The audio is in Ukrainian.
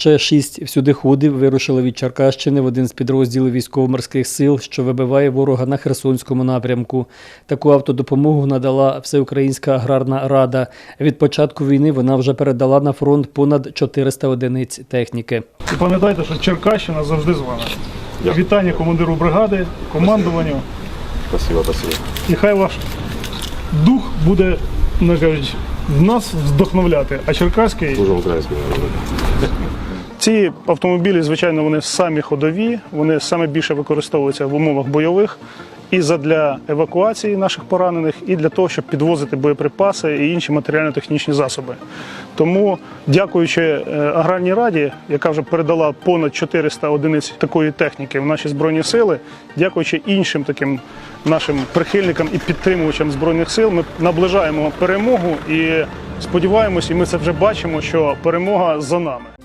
Ще шість всюдиходів вирушили від Черкащини в один з підрозділів військово-морських сил, що вибиває ворога на Херсонському напрямку. Таку автодопомогу надала Всеукраїнська аграрна рада. Від початку війни вона вже передала на фронт понад 400 одиниць техніки. І пам'ятайте, що Черкащина завжди з вами. Вітання командиру бригади, командуванню. Спасибо, спасибо. І хай ваш дух буде, не кажуть, в нас вдохновляти, а черкаський українському народу. Ці автомобілі, звичайно, вони самі ходові, вони саме більше використовуються в умовах бойових і задля евакуації наших поранених, і для того, щоб підвозити боєприпаси і інші матеріально-технічні засоби. Тому, дякуючи е, аграрній раді, яка вже передала понад 400 одиниць такої техніки в наші збройні сили, дякуючи іншим таким нашим прихильникам і підтримувачам збройних сил, ми наближаємо перемогу і сподіваємось, і ми це вже бачимо, що перемога за нами.